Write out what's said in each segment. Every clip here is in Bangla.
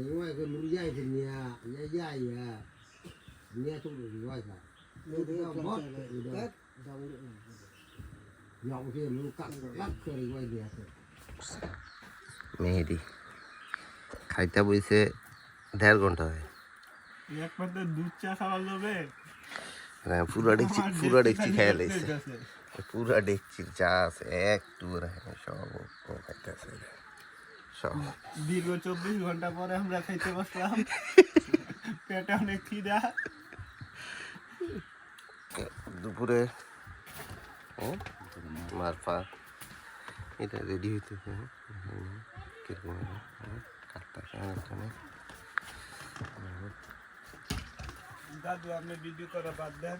ngoài nhà thì মেহেদি খাইতে বইছে দেড় ঘণ্টা হয় দুধ চা খাওয়ার লোভে হ্যাঁ, পুরা ডেকচি পুরা ডেকচি করতে লাইছে পুরা ডেকচির চা আছে এক টুর হ্যাঁ সব খাইতেছে দীর্ঘ চব্বিশ ঘণ্টা পরে আমরা খাইতে বসলাম। পেটে অনেক খিদা। দুপুরে ও মারফা এটা রেডি হইতেছে হ্যাঁ, কীরকম কাটতেছে দাদু আপনি ভিডিও করা বাদ দেন।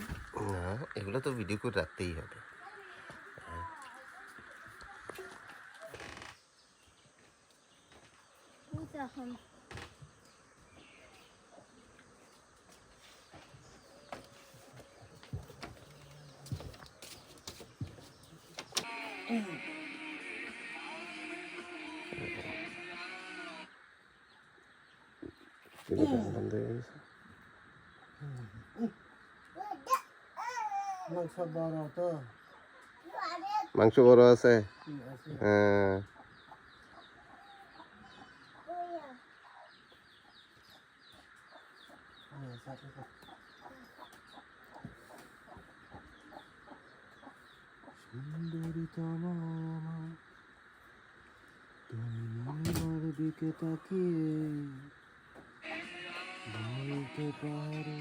না এগুলো তো ভিডিও করে রাখতেই হবে। এখন বন্ধ হয়ে গেছে মাংস বড় তো মাংস বড় আছে হুম, আছে। হ্যাঁ হ্যাঁ, সাথে সাথে। সুন্দরী তোমা তুমি আমার দিকে তাকিয়ে বলতে পারো।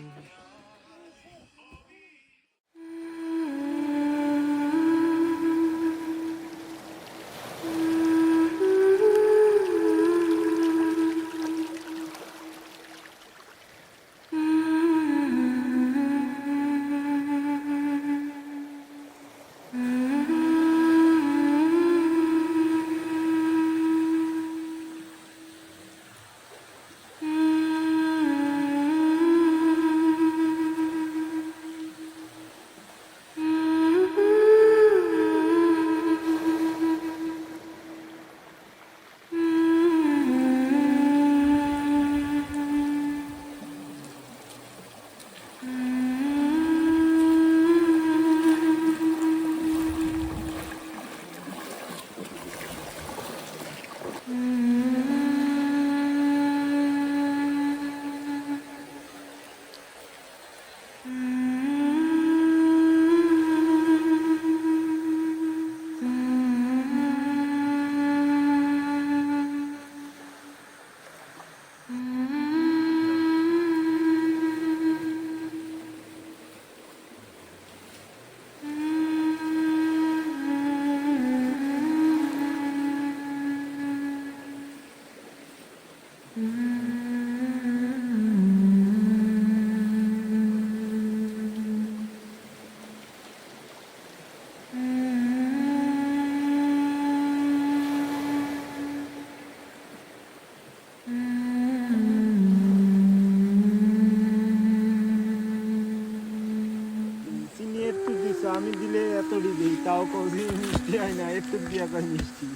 একটু দিয়া করে মিষ্টি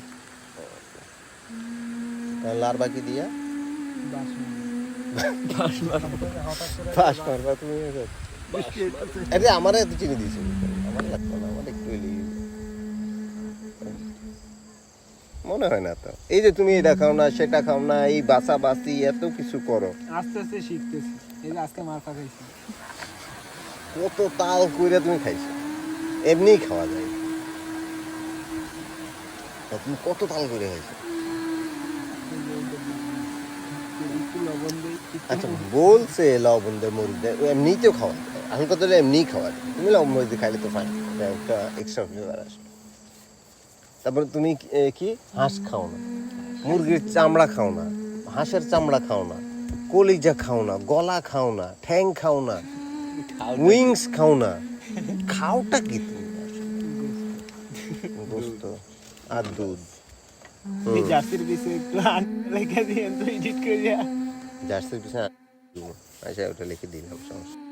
লার বাকি দিয়া? হঠাৎ করে পাস করবা তুমি আরে আমারে এত চিনি দিয়েছ। আমার লাগতো না আমার একটু মনে হয় না তো। এই যে তুমি এটা খাও না সেটা খাও না এই বাসা বাসি এত কিছু করো। আস্তে আস্তে শিখতেছি। এই যে আজকে মারফা খাইছি। কত তাল কইরা তুমি খাইছো। এমনি খাওয়া যায়। তুমি কত তাল করে দিই আচ্ছা বলছে লবণ দিয়ে মরিচ দেয় এমনিতেও খাওয়া আমি কত এমনিই খাওয়া তুমি লবণ, মরিচ খাইলে তো ফাইন একটা এক্সট্রা ফ্লেভার আসবে তারপরে তুমি কি- কি? হাঁস খাও না। মুরগির চামড়া খাও না। হাঁসের চামড়া খাও না। কলিজা খাও না। গলা খাও না। ঠ্যাং খাও না। উইংস খাও না। খাওটা কি তুমি? গোস্ত আর দুধ। এই জার্সির পিছে একটু আন লেখা দিয়ে তো এডিট করিয়া জার্সির পিছে আচ্ছা ওটা লিখে দিলাম সমস্যা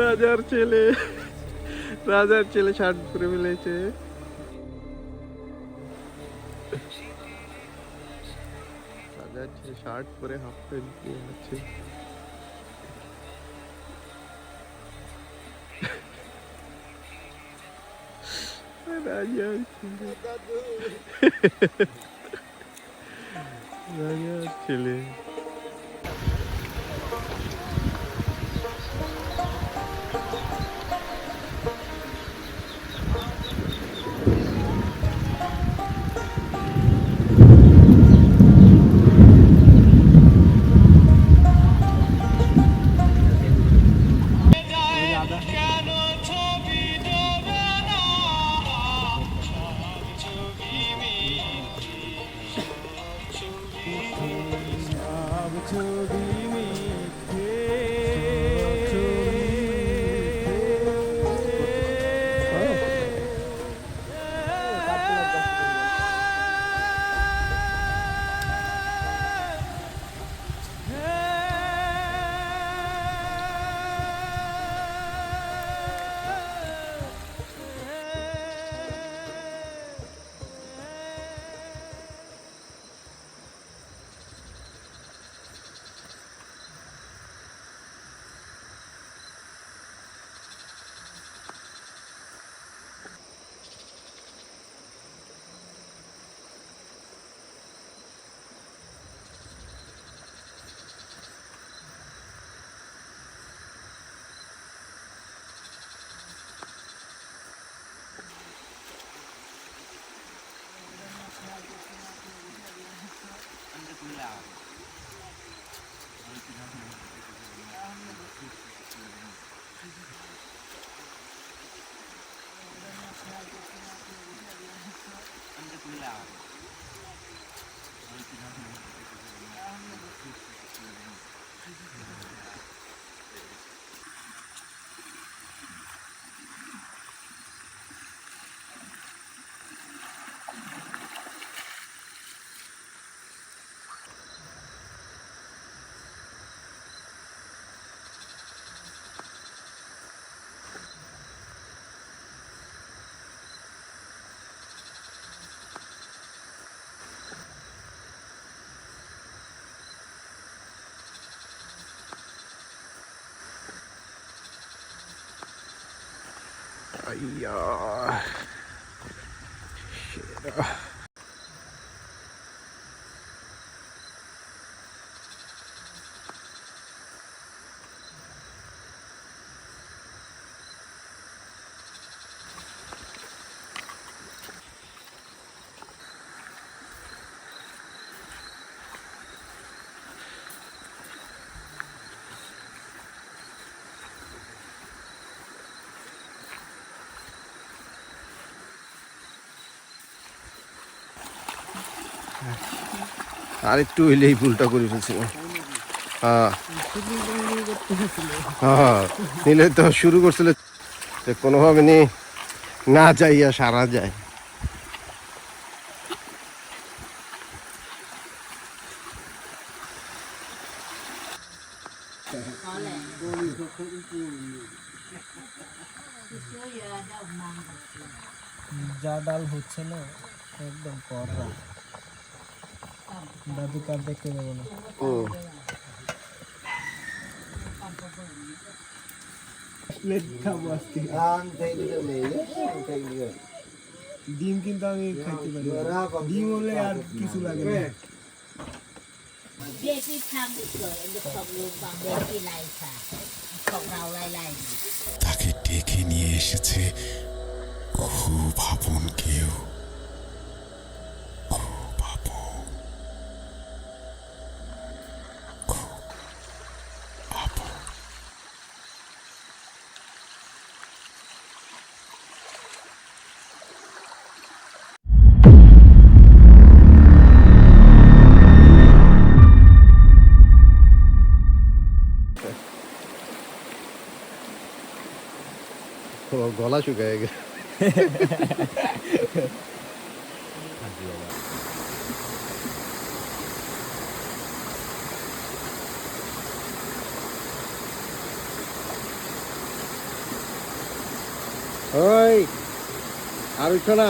রাজার ছেলে। রাজার ছেলে শার্ট পরে ফেলেছে। রাজার ছেলে শার্ট পরে হাফ প্যান্ট আছে। রাজার ছেলে। রাজার ছেলে। 哎呀。这啊 আর একটু হইলে এই ভুলটা করে ফেলছিল। হ্যাঁ। হ্যাঁ। নিলে তো শুরু করছিল যে কোনোভাবে নি না যাইয়া সারা যায়। যা ডাল হচ্ছে না, একদম কড়া। দাদু কার দেখতে যাব না। আজকে। ডিম কিন্তু আমি খাইতে পারি ডিম হলে আর কিছু লাগে না. তাকে ডেকে নিয়ে এসেছে খুব আপন কেউ। তোমার গলা শুকায় গেছে। ওই আর উঠছো না।